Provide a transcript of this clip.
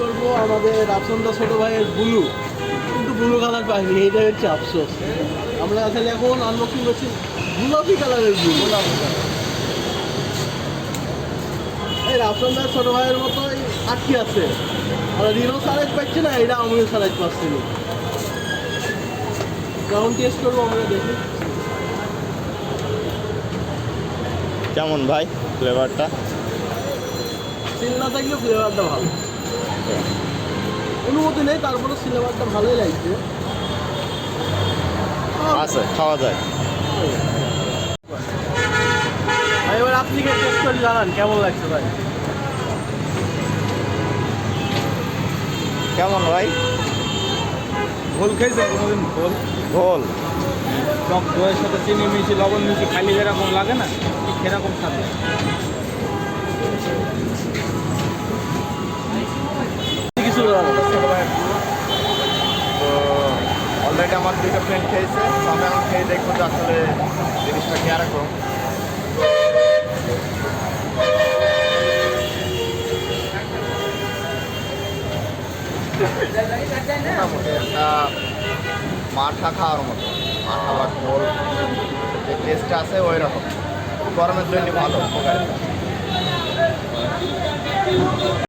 করব আমাদের রাফসন্দা ছোট ভাইয়ের ব্লু। কিন্তু ব্লু কালার পাইনি এইটা হচ্ছে আফসোস। আমরা আসলে এখন আনবক্সিং করছি গোলাপি কালারের ব্লু। গোলাপি কালার এই রাফসন্দার ছোট ভাইয়ের মতোই আটকে আছে। আমরা রিনো সারাইজ পাচ্ছি না এটা আমিও সারাইজ পাচ্ছি না। গ্রাউন্ড টেস্ট করব আমরা দেখি। কেমন ভাই ফ্লেভারটা না থাকলে ফ্লেভারটা ভালো। অনুমতি নেই তারপরে সিলেবারটা ভালোই লাগছে। আছে খাওয়া যায়। এবার আপনি টেস্ট করে জানান কেমন লাগছে ভাই? কেমন ভাই? ঘোল খেয়েছে কোনোদিন? ঘোল ঘোল টক দইয়ের সাথে চিনি মিশি লবণ মিশি খালি যেরকম লাগে না ঠিক সেরকম স্বাদ। তো অলরেডি আমার দুইটা ফ্রেন্ড খেয়েছে আমি এখন খেয়ে দেখব যে আসলে জিনিসটা কীরকম মোটামুটি একটা মাঠা খাওয়ার মতো, মাঠা বা ঝোল, যে টেস্টটা আছে ওই রকম গরমের জন্য ভালো উপকারিতা